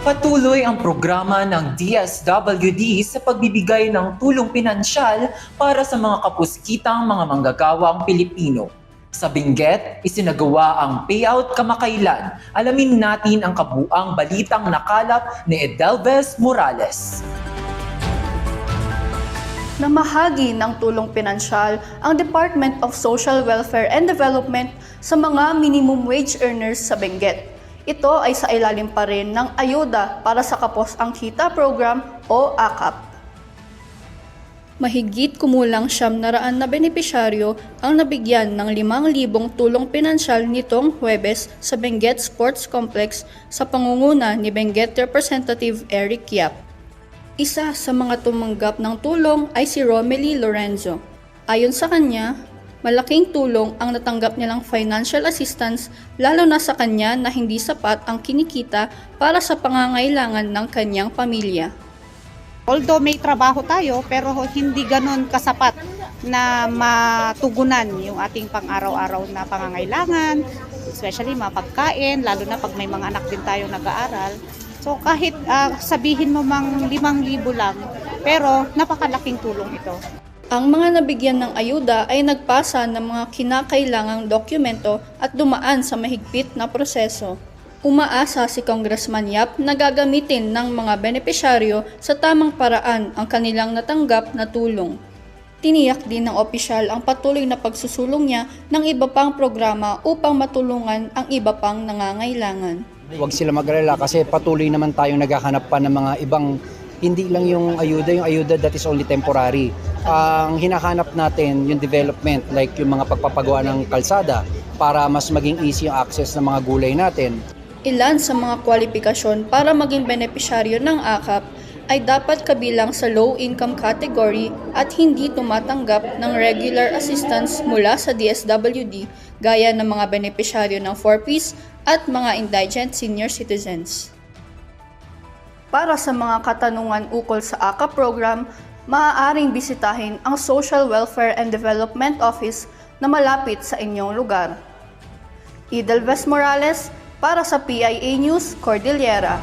Patuloy ang programa ng DSWD sa pagbibigay ng tulong pinansyal para sa mga kapuskitang mga manggagawang Pilipino. Sa Benguet, isinagawa ang payout kamakailan. Alamin natin ang kabuang balitang nakalap ni Edelves Morales. Namahagi ng tulong pinansyal ang Department of Social Welfare and Development sa mga minimum wage earners sa Benguet. Ito ay sa ilalim pa rin ng Ayuda para sa Kapos ang Kita Program o AKAP. Mahigit kumulang siyam na raan na benepisyaryo ang nabigyan ng 5,000 tulong pinansyal nitong Huwebes sa Benguet Sports Complex sa pangunguna ni Benguet Representative Eric Yap. Isa sa mga tumanggap ng tulong ay si Romely Lorenzo. Ayon sa kanya, malaking tulong ang natanggap nilang financial assistance lalo na sa kanya na hindi sapat ang kinikita para sa pangangailangan ng kanyang pamilya. Although may trabaho tayo, pero hindi ganon kasapat na matugunan yung ating pang-araw-araw na pangangailangan, especially mga pagkain, lalo na pag may mga anak din tayo nag-aaral. So kahit ah, sabihin mo mang limang libo lang, pero napakalaking tulong ito. Ang mga nabigyan ng ayuda ay nagpasa ng mga kinakailangang dokumento at dumaan sa mahigpit na proseso. Umaasa si Congressman Yap na gagamitin ng mga benepisyaryo sa tamang paraan ang kanilang natanggap na tulong. Tiniyak din ng opisyal ang patuloy na pagsusulong niya ng iba pang programa upang matulungan ang iba pang nangangailangan. Huwag sila mag-alala kasi patuloy naman tayong naghahanap pa ng mga ibang hindi lang yung ayuda, yung ayuda that is only temporary. Ang hinahanap natin yung development like yung mga pagpapagawa ng kalsada para mas maging easy yung access ng mga gulay natin. Ilan sa mga kwalifikasyon para maging benepisyaryo ng AKAP ay dapat kabilang sa low income category at hindi tumatanggap ng regular assistance mula sa DSWD gaya ng mga benepisyaryo ng 4Ps at mga indigent senior citizens. Para sa mga katanungan ukol sa AKAP program, maaaring bisitahin ang Social Welfare and Development Office na malapit sa inyong lugar. Idelves Morales para sa PIA News Cordillera.